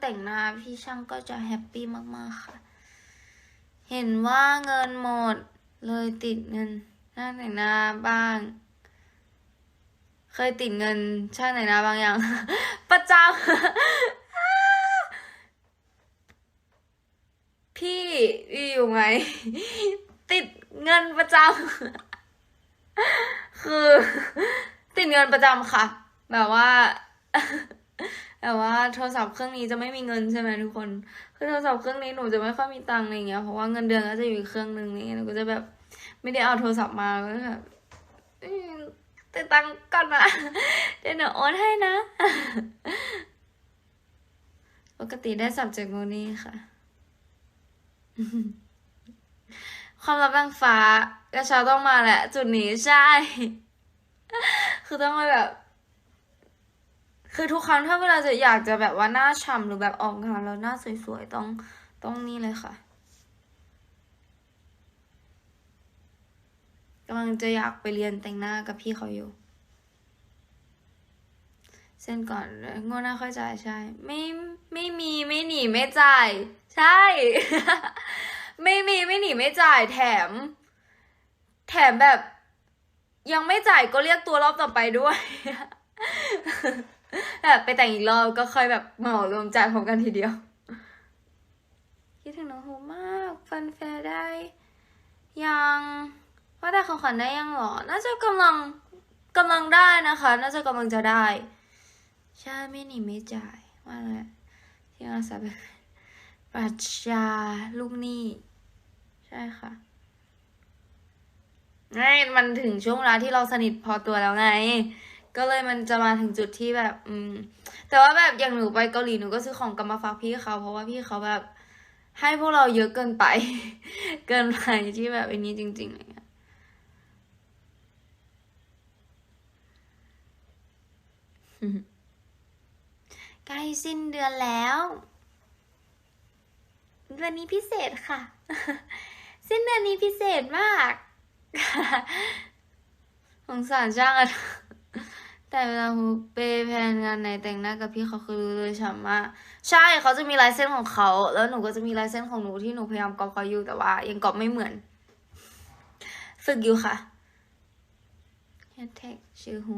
แต่งหน้าพี่ช่างก็จะแฮปปี้มากๆค่ะ เห็นว่าเงินหมดเลยติดเงินช่างแต่งหน้าบ้าง เคยติดเงินช่างแต่งหน้าบางอย่าง ประจำพี่พี่อยู่ไหม ติดเงินประจำคือ ติดเงินประจำค่ะ แบบว่า แบบว่าโทรศัพท์เครื่องนี้จะไม่มีเงินใช่ไหมทุกคนคือโทรศัพท์เครื่องนี้หนูจะไม่ค่อยมีตังค์อะไรเงี้ยเพราะว่าเงินเดือนก็จะอยู่เครื่องนึงอะไรเงี้ยหนูก็จะแบบไม่ได้เอาโทรศัพท์มาก็แบบอืมแต่ตังค์ก่อนนะเดี๋ยวหนูโอนให้นะปกติได้สับจากโมนี่ค่ะ ความลับนางฟ้ากระเช้าต้องมาแหละ จุดนี้ใช่ คือต้องมาแบบ คือทุกครั้งถ้าเวลาจะอยากจะแบบว่าหน้าฉ่ำหรือแบบออกงานแล้วหน้าสวยๆต้องต้องนี่เลยค่ะกำลังจะอยากไปเรียนแต่งหน้ากับพี่เขาอยู่ เส้นก่อนงวดหน้าค่อยจ่ายใช่ ไม่ไม่มีไม่หนีไม่จ่าย ใช่ ไม่มีไม่หนีไม่จ่ายแถม แถมแบบ ยังไม่จ่ายก็เรียกตัวรอบต่อไปด้วย แบบไปแต่งอีกรอบก็ค่อยแบบเหมารวมจ่ายพร้อมกันทีเดียว คิดถึงน้องโฮมากฟันแฟร์ได้ ยังว่าแต่ของขวัญได้ยังเหรอ น่าจะกำลังกำลังได้นะคะ น่าจะกำลังจะได้ ใช่ไม่หนีไม่จ่ายว่าอะไรที่อาสาแบบปรัชญาลูกหนี้ ใช่ค่ะไงมันถึงช่วงเวลาที่เราสนิทพอตัวแล้วไง ก็เลยมันจะมาถึงจุดที่แบบ อืม แต่ว่าแบบอย่างหนูไปเกาหลีหนูก็ซื้อของกลับมาฝากพี่เขา เพราะว่าพี่เขาแบบ ให้พวกเราเยอะเกินไป เกินไปที่แบบอันนี้จริงๆอะไรเงี้ยใกล้สิ้นเดือนแล้วเดือนนี้พิเศษค่ะ สิ้นเดือนนี้พิเศษมาก สงสารจ้างอะ แต่เวลาฮูเปย์แพนงานไหนแต่งหน้ากับพี่เขาคือรู้เลยฉ่ำมากใช่เขาจะมีลายเส้นของเขา แล้วหนูก็จะมีลายเส้นของหนูที่หนูพยายามก๊อปเขาอยู่แต่ว่า ยังก๊อปไม่เหมือน ฝึกอยู่ค่ะแฮชแท็กชื่อฮู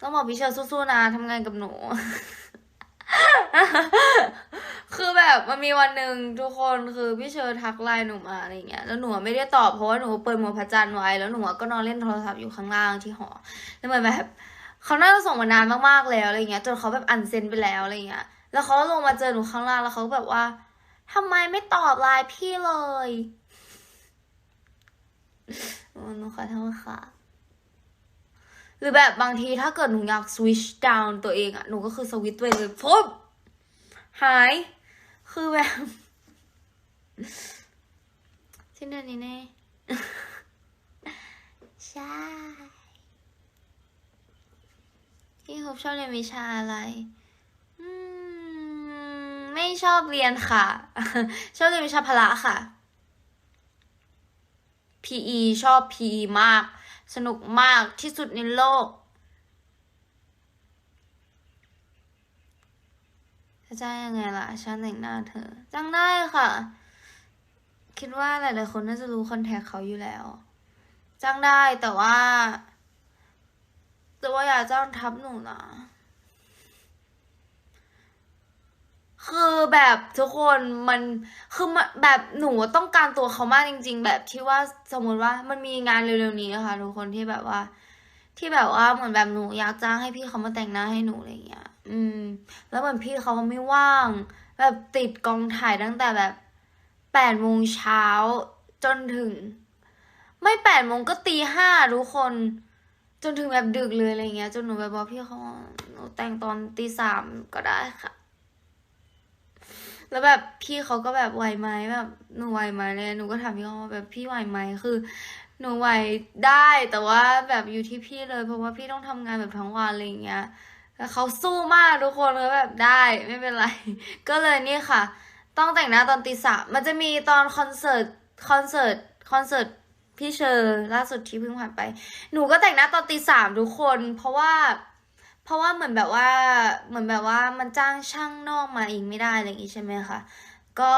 ต้องบอกพี่เชอร์สู้ๆนะทำงานกับหนู คือแบบมันมีวันหนึ่งทุกคนคือพี่เชอร์ทักไลน์หนูมาอะไรเงี้ยแล้วหนูไม่ได้ตอบเพราะว่าหนูเปิดโหมพระจันทร์ไว้แล้วหนูก็นอนเล่นโทรศัพท์อยู่ข้างล่างที่หอแล้วเหมือนแบบเขาน่าจะส่งมานานมากๆแล้วอะไรเงี้ยจนเขาแบบอันเซนไปแล้วอะไรเงี้ยแล้วเขาลงมาเจอหนูข้างล่างแล้วเขาแบบว่าทำไมไม่ตอบไลน์พี่เลยหนูขอโทษค่ะ หรือแบบบางทีถ้าเกิดหนูอยาก switch down ตัวเองอะหนูก็คือสวิตตัวเองเลยปุ๊บหาย คือแบบสิ้นเดือนนี้แน่ใช่พี่ฮบชอบเรียนวิชาอะไรอมไม่ชอบเรียนค่ะ ชอบเรียนวิชาพละค่ะ PE ชอบ PE มาก สนุกมากที่สุดในโลกจะจ้างยังไงล่ะฉันแต่งหน้าเธอจ้างได้ค่ะ คิดว่าหลายๆคนน่าจะรู้คอนแทคเขาอยู่แล้ว จ้างได้แต่ว่า แต่ว่าอย่าจ้างทับหนูนะ คือแบบทุกคนมันคือมันแบบหนูต้องการตัวเขามากจริง ๆ แบบที่ว่าสมมติว่ามันมีงานเร็วๆนี้อะค่ะทุกคนที่แบบว่า ที่แบบว่าเหมือนแบบหนูอยากจ้างให้พี่เขามาแต่งหน้าให้หนูอะไรอย่างเงี้ย อืม แล้วเหมือนพี่เขาไม่ว่าง แบบติดกองถ่ายตั้งแต่แบบแปดโมงเช้าจนถึง ไม่แปดโมงก็ตีห้าทุกคนจนถึงแบบดึกเลยอะไรเงี้ยจนหนูแบบบอกพี่เขาว่าหนูแต่งตอนตีสามก็ได้ค่ะ แล้วแบบพี่เขาก็แบบไหวไหมแบบหนูไหวไหมเลยหนูก็ถามพี่เขาว่าแบบพี่ไหวไหมคือ หนูไหวได้แต่ว่าแบบอยู่ที่พี่เลย เพราะว่าพี่ต้องทำงานแบบทั้งวันอะไรอย่างเงี้ยแล้วเขาสู้มากทุกคนเลยแบบได้ไม่เป็นไร ก็เลยนี่ค่ะ ต้องแต่งหน้าตอนตีสามมันจะมีตอนคอนเสิร์ตคอนเสิร์ตคอนเสิร์ตพี่เชอร์ล่าสุดที่เพิ่งผ่านไป หนูก็แต่งหน้าตอนตีสามทุกคน เพราะว่า ราะว่าเหมือนแบบว่าเหมือนแบบว่ามันจ้างช่างนอกมาเองไม่ได้อะไรอย่างงี้ใช่ไหมคะก็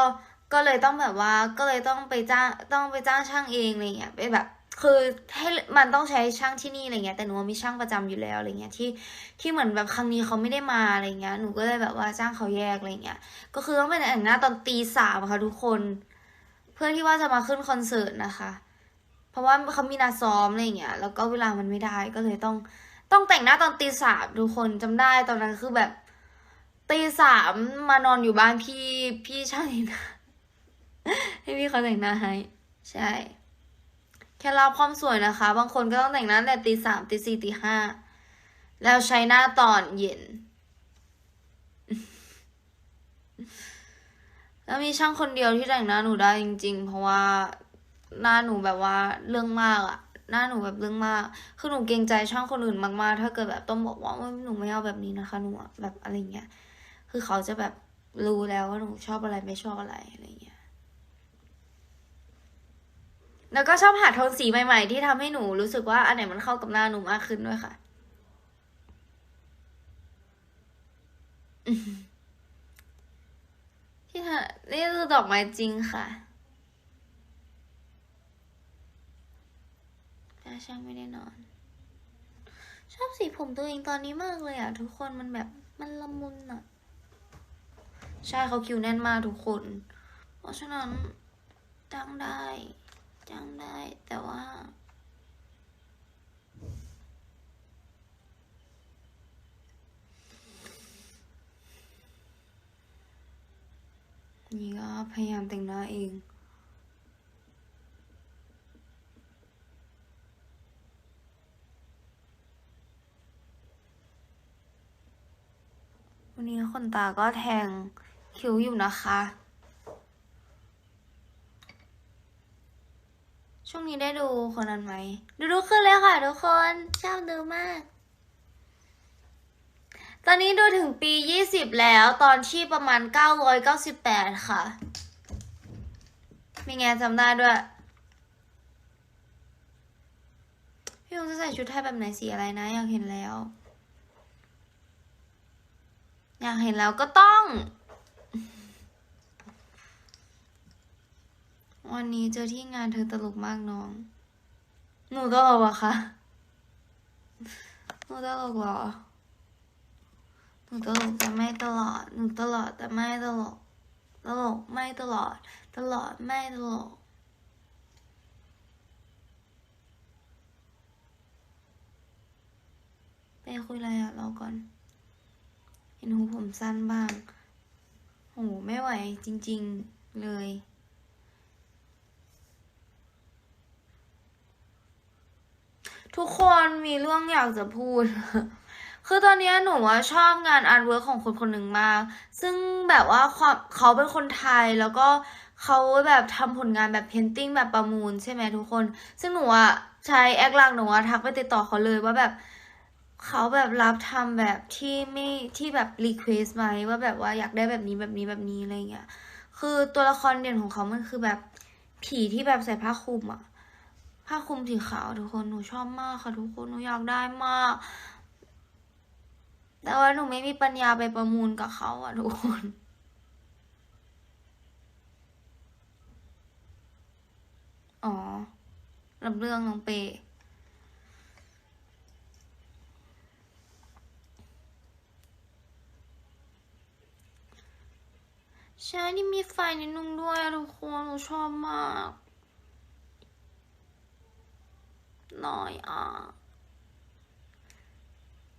ก็เลยต้องแบบว่าก็เลยต้องไปจ้างต้องไปจ้างช่างเองอะไรเงี้ยไปแบบคือให้มันต้องใช้ช่างที่นี่อะไรเงี้ยแต่หนูมีช่างประจำอยู่แล้วอะไรเงี้ยที่ที่เหมือนแบบครั้งนี้เขาไม่ได้มาอะไรเงี้ยหนูก็เลยแบบว่าจ้างเขาแยกอะไรเงี้ยก็คือต้องไปแต่งหน้าตอนตีสามค่ะทุกคน เพื่อที่ว่าจะมาขึ้นคอนเสิร์ตนะคะ เพราะว่าเขามีนัดซ้อมอะไรเงี้ยแล้วก็เวลามันไม่ได้ก็เลยต้อง ต้องแต่งหน้าตอนตีสามทุกคนจำได้ตอนนั้นคือแบบตีสามมานอนอยู่บ้านพี่พี่ช่างแต่งหน้าให้พี่เขาแต่งหน้าให้ ใช่แค่รับความสวยนะคะ บางคนก็ต้องแต่งหน้าแต่ตีสามตีสี่ตีห้าแล้วใช้หน้าตอนเย็น แล้วมีช่างคนเดียวที่แต่งหน้าหนูได้จริง ๆ เพราะว่าหน้าหนูแบบว่าเรื่องมากอะ หน้าหนูแบบเรื่องมาก คือหนูเกรงใจช่างคนอื่นมากๆ ถ้าเกิดแบบต้องบอกว่าหนูไม่เอาแบบนี้นะคะหนูแบบอะไรเงี้ย คือเขาจะแบบรู้แล้วว่าหนูชอบอะไรไม่ชอบอะไรอะไรเงี้ย แล้วก็ชอบหาโทนสีใหม่ ๆ ที่ทำให้หนูรู้สึกว่าอันไหนมันเข้ากับหน้าหนูมากขึ้นด้วยค่ะที่ทะนี่คือดอกไม้จริงค่ะ แต่ช่างไม่ได้นอน ชอบสีผมตัวเองตอนนี้มากเลยอะ ทุกคนมันแบบมันละมุนอะ ใช่เขาคิวแน่นมากทุกคน เพราะฉะนั้นจ้างได้จ้างได้แต่ว่า นี่ก็พยายามแต่งหน้าเอง ขนตาก็แทงคิ้วอยู่นะคะ ช่วงนี้ได้ดูคนนั้นไหม ดูดูขึ้นเลยค่ะทุกคน ชอบดูมาก ตอนนี้ดูถึงปียี่สิบแล้วตอนที่ประมาณเก้าร้อยเก้าสิบแปดค่ะ มีไงจำได้ด้วยพี่ยงจะใส่ชุดไทยแบบไหนสีอะไรนะ อยากเห็นแล้ว อยากเห็นแล้วก็ต้อง วันนี้เจอที่งานเธอตลกมากน้อง หนูตลกอะคะหนูตลกเหรอ หนูตลกแต่ไม่ตลอด หนูตลอดแต่ไม่ตลก ตลกไม่ตลอด ตลอดไม่ตลกไปคุยอะไรอะเราก่อน เห็นหูผมสั้นบ้าง โห ไม่ไหวจริง ๆ เลย ทุกคนมีเรื่องอยากจะพูด คือตอนนี้หนูอะชอบงานอาร์ตเวิร์คของคนคนหนึ่งมาก ซึ่งแบบว่าความเขาเป็นคนไทยแล้วก็เขาแบบทำผลงานแบบเพนติ้งแบบประมูลใช่ไหมทุกคน ซึ่งหนูอะใช้แอคลักหนูอะทักไปติดต่อเขาเลยว่าแบบ เขาแบบรับทำแบบที่ไม่ที่แบบรีเควสไหมว่าแบบว่าอยากได้แบบนี้แบบนี้แบบนี้อะไรเงี้ยคือตัวละครเด่นของเขามันคือแบบผีที่แบบใส่ผ้าคลุมอะผ้าคลุมสีขาวทุกคนหนูชอบมากค่ะทุกคนหนูอยากได้มาก แต่ว่าหนูไม่มีปัญญาไปประมูลกับเขาอะทุกคนอ๋อรับเรื่องน้องเป ใช่นี่มีไฟนิดนึงด้วยอะทุกคนหนูชอบมากหน่อยอะ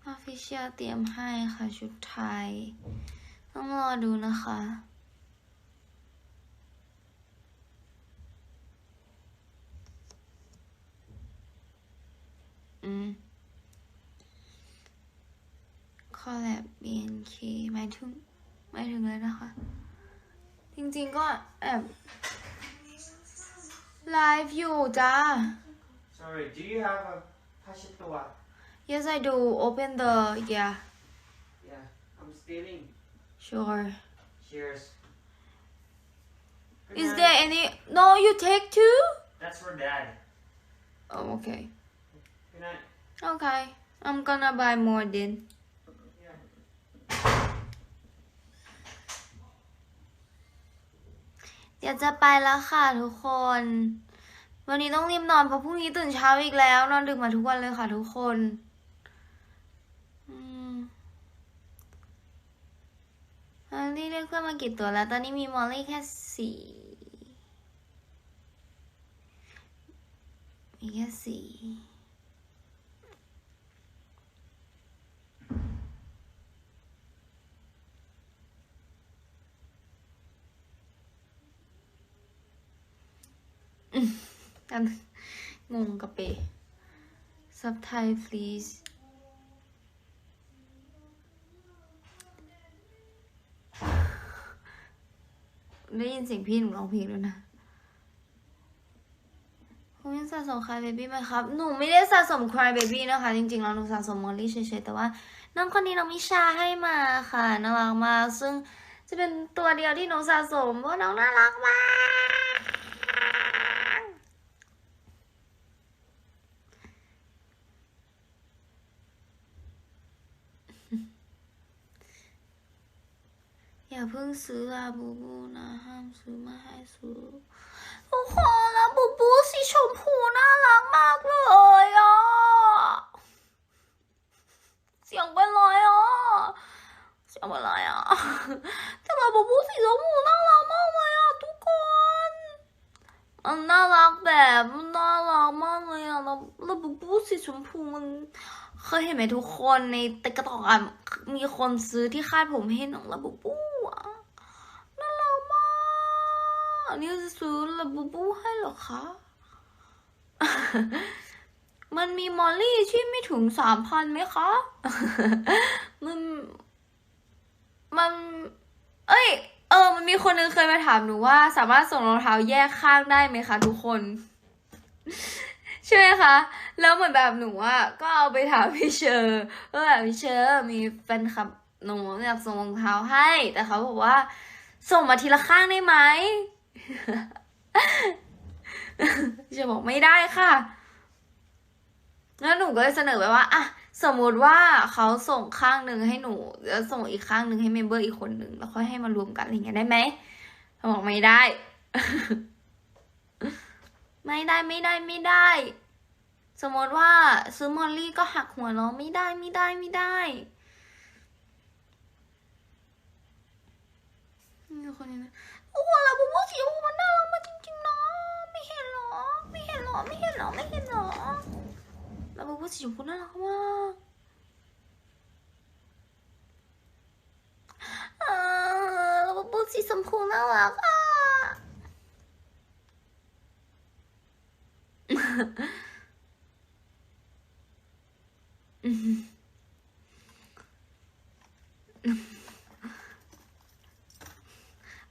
ออฟฟิเชียลเตรียมให้ค่ะชุดไทย ต้องรอดูนะคะอืมคอลแลบ BNK หมายถึงหมายถึงเลยนะคะ จริงๆก็แอบไลฟ์อยู่จ้า Sorry, do you have a pashitua? Yes I do open the yeah Yeah, I'm stealing. sure Cheers. Good Is night. there any no you take two That's for dad. oh okay Good night. okay I'm gonna buy more then เดี๋ยวจะไปแล้วค่ะทุกคน วันนี้ต้องรีบนอนเพราะพรุ่งนี้ตื่นเช้าอีกแล้ว นอนดึกมาทุกวันเลยค่ะทุกคนอืมมอลลี่เรียกเพื่อนมากี่ตัวแล้ว ตอนนี้มีมอลลี่แค่สี่มีแค่สี่ กันงงกับเปซับไทย please ได้ยินเสียงพี่หนูร้องเพลงด้วยนะคุณยังสะสม Cry Baby ไหมครับ หนูไม่ได้สะสม Cry Baby นะคะ จริงๆแล้วหนูสะสมมอลลี่เฉยๆ แต่ว่า น้องคนนี้น้องมิชาให้มาค่ะ น่ารักมาก ซึ่งจะเป็นตัวเดียวที่หนูสะสมเพราะน้องน่ารักมาก อย่าเพิ่งซื้อลาบูบูนะห้ามซื้อมาให้ซื้อทุกคนลาบูบูสีชมพูน่ารักมากเลยอะเสียงเป็นไรอะเสียงเป็นไรอะแต่ลาบูบูสีชมพูน่ารักมากเลยอะทุกคนมันน่ารักแบบมันน่ารักมากเลยอะแล้วแล้วบูบูสีชมพูมันเคยเห็นไหมทุกคนในติ๊กต็อกมีคนซื้อที่คาดผมให้น้องลาบูบูอะน่ารักมากอั นนี่จะซื้อลาบูบูให้หรอคะ มันมีมอลลี่ที่ไม่ถึงสามพันไหมคะ มัน มัน เอ้ย เออ มันมีคนนึงเคยมาถามหนูว่า สามารถส่งรองเท้าแยกข้างได้ไหมคะทุกคนใช่ไหมคะ แล้วเหมือนแบบหนูอะก็เอาไปถามพี่เชอร์ว่าแบบพี่เชอร์มีแฟนคลับหนูอยากส่งรองเท้าให้ แต่เขาบอกว่า ส่งมาทีละข้างได้ไหม พี่เชอร์บอกไม่ได้ค่ะ แล้วหนูก็เลยเสนอไปว่าอะสมมติว่าเขาส่งข้างหนึ่งให้หนูแล้วส่งอีกข้างหนึ่งให้เมมเบอร์อีกคนหนึ่งแล้วค่อยให้มารวมกันอะไรเงี้ยได้ไหมเขาบอกไม่ได้ ไม่ได้ไม่ได้ไม่ได้ สมมติว่าซื้อมอลลี่ก็หักหัวเราไม่ได้ไม่ได้ไม่ได้มีคนนี้นะ โอ้โหแล้วบุ้สีชมพูมันน่ารักมากจริงๆเนาะไม่เห็นหรอ ไม่เห็นหรอ ไม่เห็นหรอ ไม่เห็นหรอแล้วบูบูสีชมพูน่ารักมากอ่าบูบูสีชมพูน่ารักอะ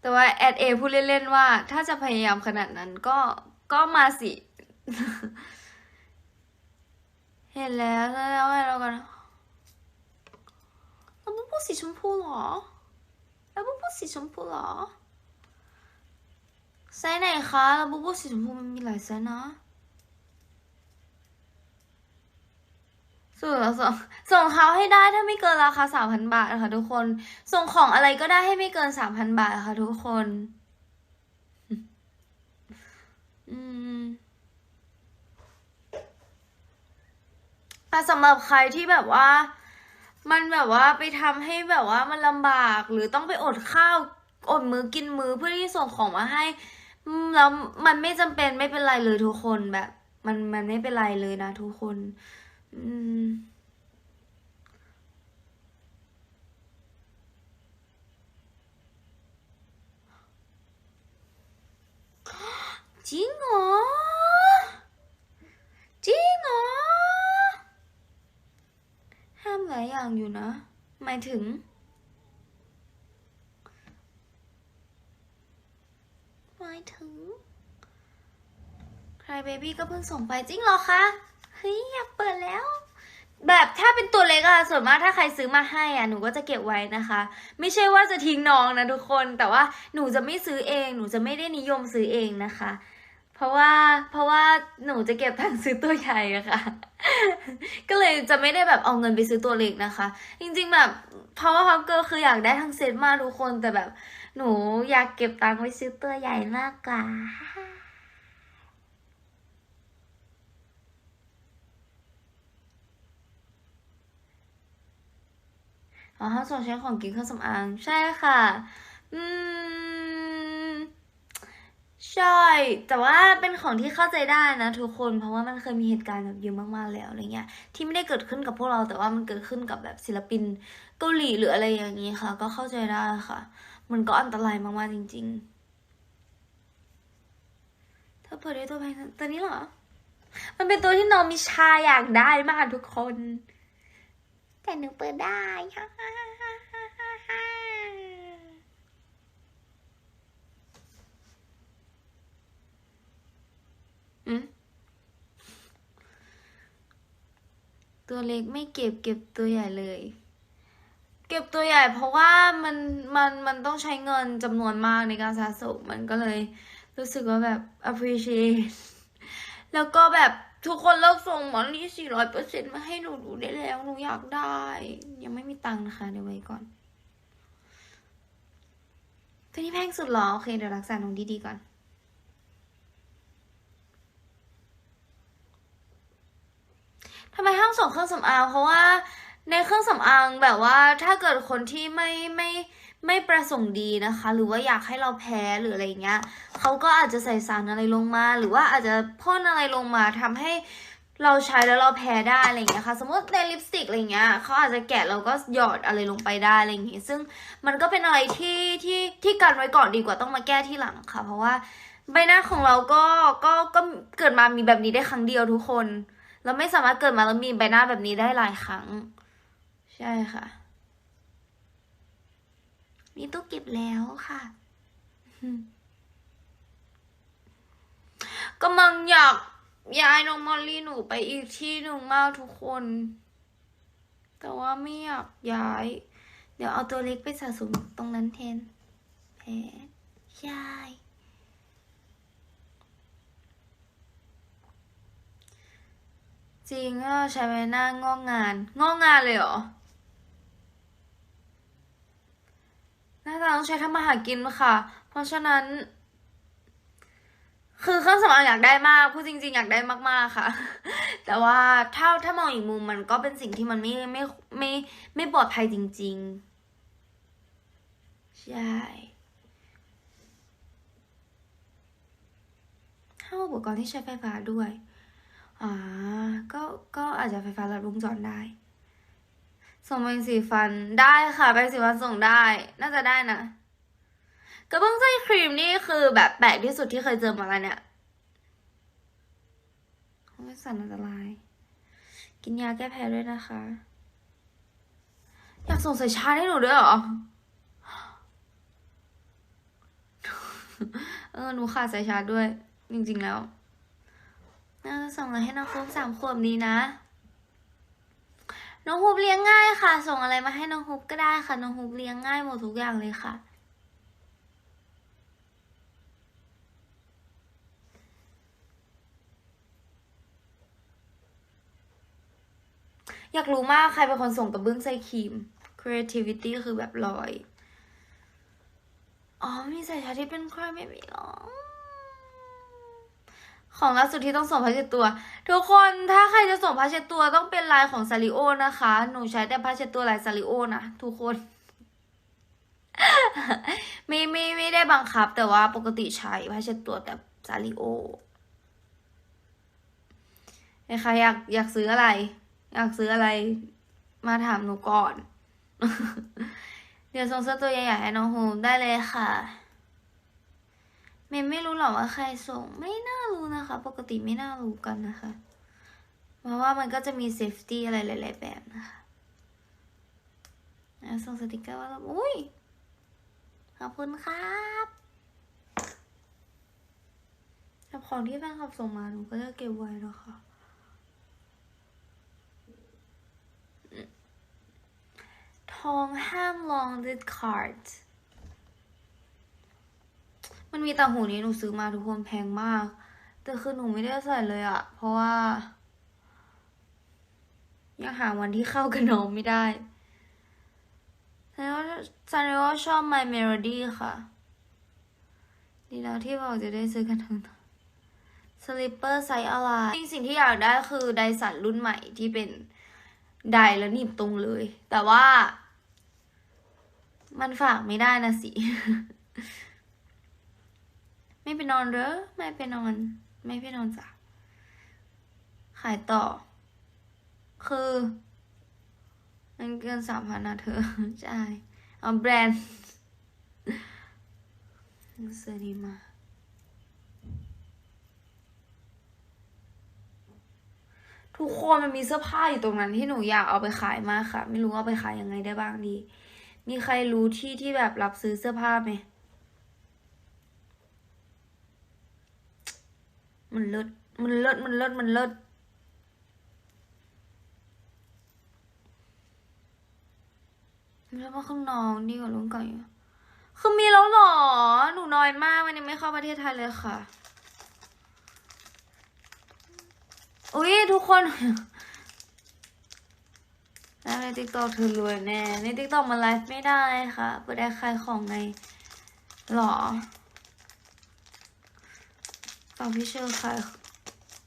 แต่ว่าแอดเอพูดเล่นๆว่า ถ้าจะพยายามขนาดนั้นก็ก็มาสิ เห็นแล้วแล้วไงเรากันแล้วบุ้สีชมพูเหรอแล้วบุ้สีชมพูเหรอไซส์ไหนคะแล้วบุ้สีชมพูมันมีหลายไซส์นะ ส่งส่งส่งเขาให้ได้ถ้าไม่เกินราคาสามพันบาทค่ะทุกคน ส่งของอะไรก็ได้ให้ไม่เกินสามพันบาทค่ะทุกคน อืมแต่สำหรับใครที่แบบว่า มันแบบว่าไปทำให้แบบว่ามันลำบากหรือต้องไปอดข้าวอดมือกินมือเพื่อที่ส่งของมาให้แล้วมันไม่จำเป็นไม่เป็นไรเลยทุกคนแบบ มันมันไม่เป็นไรเลยนะทุกคน จริงเหรอ จริงเหรอ ห้ามหลายอย่างอยู่นะ หมายถึง หมายถึง ใครเบบี้ก็เพิ่งส่งไปจริงเหรอคะ เฮ้ยอยากเปิดแล้ว แบบถ้าเป็นตัวเล็กอะส่วนมากถ้าใครซื้อมาให้อะหนูก็จะเก็บไว้นะคะ ไม่ใช่ว่าจะทิ้งน้องนะทุกคน แต่ว่าหนูจะไม่ซื้อเอง หนูจะไม่ได้นิยมซื้อเองนะคะ เพราะว่าเพราะว่าหนูจะเก็บตังค์ซื้อตัวใหญ่อะค่ะ ก็เลยจะไม่ได้แบบเอาเงินไปซื้อตัวเล็กนะคะ จริงๆแบบเพราะว่าพับเกิลคืออยากได้ทั้งเซตมากทุกคนแต่แบบ หนูอยากเก็บตังค์ไว้ซื้อตัวใหญ่มากกว่า อ๋อห้ามส่งใช้ของกินเครื่องสำอาง ใช่ค่ะ อืม ใช่ แต่ว่าเป็นของที่เข้าใจได้นะทุกคน เพราะว่ามันเคยมีเหตุการณ์แบบเยอะมากๆแล้วอะไรเงี้ย ที่ไม่ได้เกิดขึ้นกับพวกเรา แต่ว่ามันเกิดขึ้นกับแบบศิลปินเกาหลีหรืออะไรอย่างนี้ค่ะ ก็เข้าใจได้ค่ะ มันก็อันตรายมากๆจริงๆถ้าเปิดได้ตัวแพงตัวนี้เหรอ มันเป็นตัวที่น้องมิชาอยากได้มากทุกคน แต่หนูเปิดได้อืมตัวเล็กไม่เก็บเก็บตัวใหญ่เลย เก็บตัวใหญ่ เพราะว่ามันมันมันต้องใช้เงินจำนวนมากในการสะสมมันก็เลย รู้สึกว่าแบบ appreciate แล้วก็แบบ ทุกคนเลิกส่งหมอนนี่สี่ร้อยเปอร์เซ็นต์มาให้หนูดูได้แล้ว หนูอยากได้ ยังไม่มีตังค์นะคะเดี๋ยวไว้ก่อนตัวนี้แพงสุดเหรอ โอเค เดี๋ยวรักษาน้องดีๆก่อน ทำไมห้ามส่งเครื่องสำอาง เพราะว่าในเครื่องสำอางแบบว่าถ้าเกิดคนที่ไม่ไม่ไไม่ประสงค์ดีนะคะ หรือว่าอยากให้เราแพ้หรืออะไรเงี้ยเขาก็อาจจะใส่สารอะไรลงมา หรือว่าอาจจะพ่นอะไรลงมาทำให้เราใช้แล้วเราแพ้ได้อะไรเงี้ยค่ะ สมมติในลิปสติกอะไรเงี้ยเขาอาจจะแกะแล้วก็หยอดอะไรลงไปได้อะไรอย่างงี้ ซึ่งมันก็เป็นอะไรที่ที่ที่กันไว้ก่อนดีกว่าต้องมาแก้ที่หลังค่ะ เพราะว่าใบหน้าของเราก็ก็ก็เกิดมามีแบบนี้ได้ครั้งเดียวทุกคน เราไม่สามารถเกิดมาแล้วมีใบหน้าแบบนี้ได้หลายครั้ง ใช่ค่ะ มีตู้เก็บแล้วค่ะอืมกำลังอยากย้ายน้องมอลลี่หนูไปอีกที่หนึ่งมากทุกคน แต่ว่าไม่อยากย้าย เดี๋ยวเอาตัวเล็กไปสะสมตรงนั้นแทนแพ้ใช่จริงก็ใช้ใบหน้างอกงาน งอกงานเลยเหรอ น่าจะต้องใช้ทำมาหากินค่ะ เพราะฉะนั้น คือเครื่องสำอางอยากได้มากพูดจริง ๆ อยากได้มากๆค่ะ แต่ว่าถ้าถ้ามองอีกมุมมันก็เป็นสิ่งที่มันไม่ไม่ไม่ไม่ปลอดภัยจริง ๆ ใช่ถ้าอุปกรณ์ที่ใช้ไฟฟ้าด้วย อ่า ก็ ก็อาจจะไฟฟ้าลัดวงจรได้ ส่งแปรงสีฟันได้ค่ะแปสีฟันส่งได้ น่าจะได้นะกระเบื้องไส้ครีมนี่คือแบบแปลกที่สุดที่เคยเจอมาแล้วเนี่ยไม่สั่นอันตราย กินยาแก้แพ้ด้วยนะคะ อยากส่งสายชาให้หนูด้วยเหรอ เออหนูขาดสายชาด้วย จริงๆแล้วน่าจะส่งอะไรให้น้องฟุ๊กสามขวบนี้นะ น้องฮุบเลี้ยงง่ายค่ะ ส่งอะไรมาให้น้องฮุบก็ได้ค่ะ น้องฮุบเลี้ยงง่ายหมดทุกอย่างเลยค่ะ อยากรู้มากใครเป็นคนส่งกระเบื้องใส่ครีม creativity คือแบบลอย อ๋อ มีสายชาที่เป็นใครไม่มีหรอ ของล่าสุดที่ต้องส่งผ้าเช็ดตัว ทุกคนถ้าใครจะส่งผ้าเช็ดตัวต้องเป็นลายของซาริโอนะคะ หนูใช้แต่ผ้าเช็ดตัวลายซาริโอนะทุกคนไม่ไม่ไม่ได้บังคับ แต่ว่าปกติใช้ผ้าเช็ดตัวแต่ซาริโอใครอยากอยากซื้ออะไร อยากซื้ออะไร มาถามหนูก่อน เดี๋ยวส่งเสื้อตัวใหญ่ๆให้น้องโฮมได้เลยค่ะ เมย์ไม่รู้หรอกว่าใครส่ง ไม่น่ารู้นะคะ ปกติไม่น่ารู้กันนะคะเพราะว่ามันก็จะมีเซฟตี้อะไรหลาย ๆ แบบนะคะส่งสติกเกอร์ว่าอุ้ย ขอบคุณครับแต่ของที่แฟนคลับส่งมาหนูก็จะเก็บไว้นะคะทองห้ามลอง the card มันมีต่างหูนี้หนูซื้อมาทุกคนแพงมาก แต่คือหนูไม่ได้ใส่เลยอะเพราะว่า ยังหาวันที่เข้ากับน้องไม่ได้แสดงว่าแสดงว่าชอบ My Melody ค่ะ ดีแล้วที่บอกจะได้ซื้อกันทั้งสลิปเปอร์ไซส์อะไรจริงสิ่งที่อยากได้คือไดสันรุ่นใหม่ที่เป็นไดแล้วหนีบตรงเลย แต่ว่า มันฝากไม่ได้นะสิ ไม่ไปนอนเหรอไม่ไปนอน ไม่ไปนอนจ้ะขายต่อ คือ มันเกินสามพันนะเธอใช่เอาแบรนด์เสื้อนี้มาทุกคนมันมีเสื้อผ้าอยู่ตรงนั้นที่หนูอยากเอาไปขายมากค่ะ ไม่รู้เอาไปขายยังไงได้บ้างดี มีใครรู้ที่ที่แบบรับซื้อเสื้อผ้าไหม มันเลิศมันเลิศมันเลิศมันเลิศมันเรียกว่าข้างนองดีกว่าลุงไก่อะคือมีแล้วหรอ หนูน้อยมากมันยังไม่เข้าประเทศไทยเลยค่ะ อุ้ยทุกคน แล้วในติ๊กต็อกเธอรวยแน่ ในติ๊กต็อกมันไลฟ์ไม่ได้ค่ะเปิดได้ขายของไงหรอ ฟังพี่เชอร์ขาย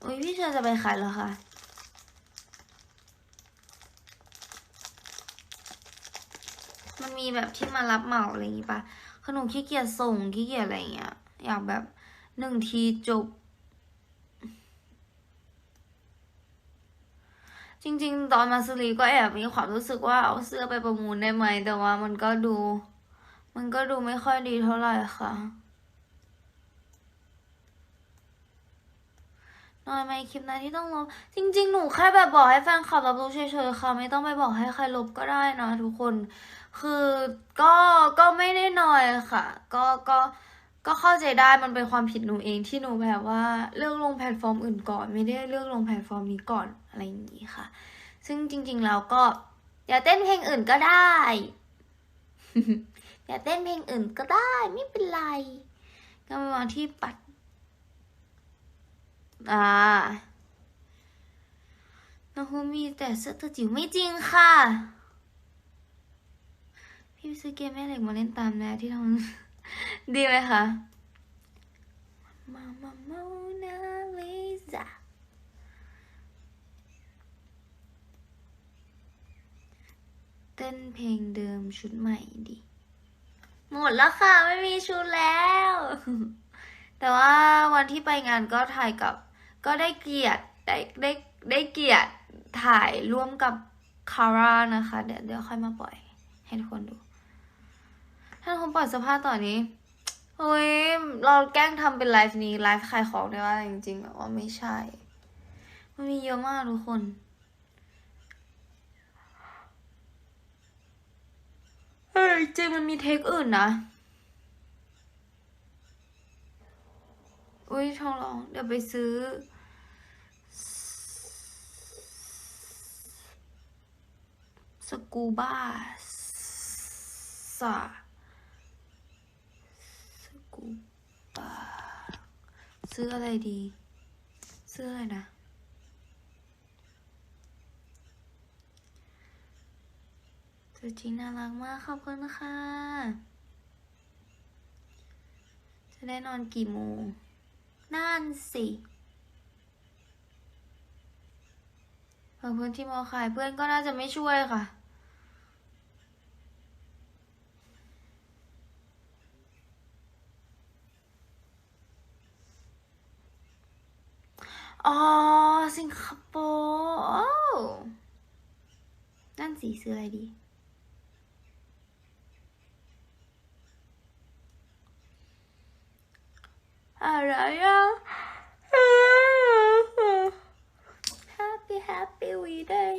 อุ้ยพี่เชอร์จะไปขายเหรอคะมันมีแบบที่มารับเหมาอะไรอย่างงี้ปะคือหนูขี้เกียจส่งขี้เกียจอะไรอย่างเงี้ย อยากแบบหนึ่งทีจบ จริง ๆ ตอนมาสลีก็แอบมีความรู้สึกว่าเอาเสื้อไปประมูลได้ไหม แต่ว่ามันก็ดู มันก็ดูไม่ค่อยดีเท่าไหร่ค่ะ น้อยไหมคลิปนั้นที่ต้องลบ จริง ๆ หนูแค่แบบบอกให้แฟนคลับรับรู้เฉยๆค่ะ ไม่ต้องไปบอกให้ใครลบก็ได้นะทุกคน คือก็ก็ไม่ได้น้อยค่ะ ก็ก็ก็เข้าใจได้มันเป็นความผิดหนูเองที่หนูแบบว่าเลือกลงแพลตฟอร์มอื่นก่อน ไม่ได้เลือกลงแพลตฟอร์มนี้ก่อนอะไรอย่างนี้ค่ะ ซึ่งจริง ๆ แล้วก็ อย่าเต้นเพลงอื่นก็ได้ อย่าเต้นเพลงอื่นก็ได้ไม่เป็นไรก็ไปวางที่ปัด อ่าน้องฮูมีแต่เสื้อตัวจิ๋วไม่จริงค่ะ พี่ซื้อเกมแม่เหล็กมาเล่นตามแล้วที่ทำดีไหมคะมามาโมนาลิซาเต้นเพลงเดิมชุดใหม่ดีหมดแล้วค่ะ ไม่มีชุดแล้ว แต่ว่าวันที่ไปงานก็ถ่ายกับ ก็ได้เกียรติได้ได้ได้เกียรติถ่ายร่วมกับคาร่านะคะ เดี๋ยวเดี๋ยวค่อยมาปล่อยให้ทุกคนดูถ้าทุกคนปล่อยสภาพต่อนนี้เฮ้ยเราแกล้งทำเป็นไลฟ์นี้ไลฟ์ขายของได้ว่าจริงๆแบบว่าไม่ใช่ มันมีเยอะมากทุกคนเฮ้ยจริงมันมีเทคอื่นนะ อุ้ยทองร้อง เดี๋ยวไปซื้อ สกูบ้าสาสกูบ้าซื้ออะไรดี ซื้ออะไรนะตัวจริงน่ารักมาก ขอบคุณค่ะ จะได้นอนกี่โมง นั่นสิเพื่อนที่มาขายเพื่อนก็น่าจะไม่ช่วยค่ะ อ๋อ สิงคโปร์นั่นสีซื้ออะไรดี อะไรอะ Happy Happy We Day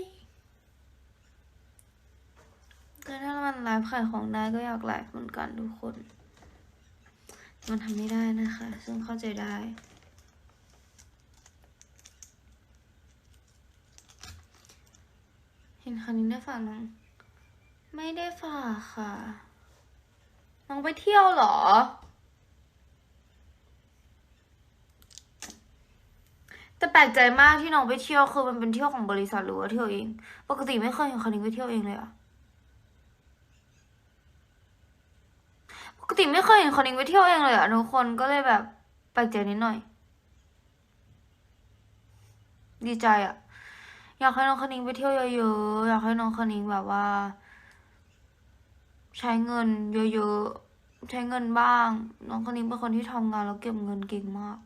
ก็ถ้ามันไลฟ์ขายของได้ก็อยากไลฟ์เหมือนกันทุกคน มันทำไม่ได้นะคะ ซึ่งเข้าใจได้ เห็นคันนี้ได้ฝากน้อง ไม่ได้ฝากค่ะ น้องไปเที่ยวเหรอ แต่แปลกใจมากที่น้องไปเที่ยวคือมันเป็นเที่ยวของบริษัทหรือว่าเที่ยวเอง ปกติไม่เคยเห็นคณิงไปเที่ยวเองเลยอะปกติไม่เคยเห็นคณิงไปเที่ยวเองเลยอะทุกคนก็เลยแบบแปลกใจนิดหน่อย ดีใจอะ อยากให้น้องคณิงไปเที่ยวเยอะๆ อยากให้น้องคณิงแบบว่า ใช้เงินเยอะๆ ใช้เงินบ้าง น้องคณิงเป็นคนที่ทำงานแล้วเก็บเงินเก่งมาก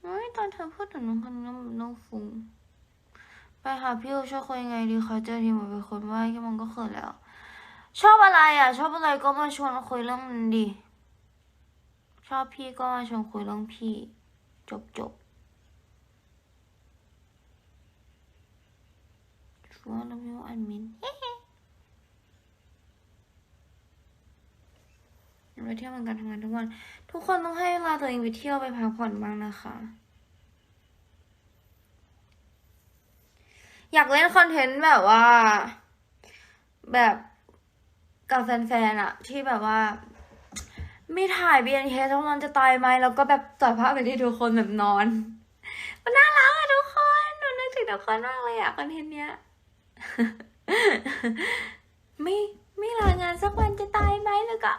เฮ้ยตอนเธอพูดถึง น้องคนนั้นน้องฟุ้งไปหาพี่โอชอบคุยยังไงดีคะเจอทีมันเป็นคนว่าแค่มันก็เขินแล้ว ชอบอะไรอะ ชอบอะไรก็มาชวนคุยเรื่องมันดิชอบพี่ก็มาชวนคุยเรื่องพี่ จบจบชวนแล้วมิวอันมินไปเที่ยวเหมือนกันทำงานทุกวัน ทุกคนต้องให้เวลาตัวเองไปเที่ยวไปพักผ่อนบ้างนะคะ อยากเล่นคอนเทนต์แบบว่า แบบกับแฟนๆอะที่แบบว่าไม่ถ่าย BNK เท่านั้นจะตายไหมแล้วก็แบบตัดภาพไปที่ทุกคนแบบนอน มันน่ารักอะทุกคนหนูนึกถึงทุกคนมากเลยอะคอนเทนต์เนี้ยไม่ไม่ลางานสักวันจะตายไหมแล้วก็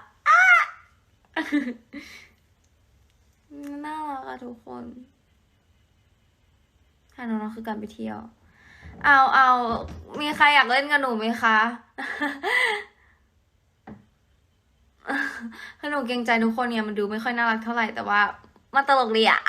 น่ารักอะทุกคนฮานนองๆคือการไปเที่ยว เอาเอามีใครอยากเล่นกับหนูไหมคะคือหนูเกรงใจทุกคนเนี่ยมันดูไม่ค่อยน่ารักเท่าไหร่แต่ว่ามันตลกดีอะ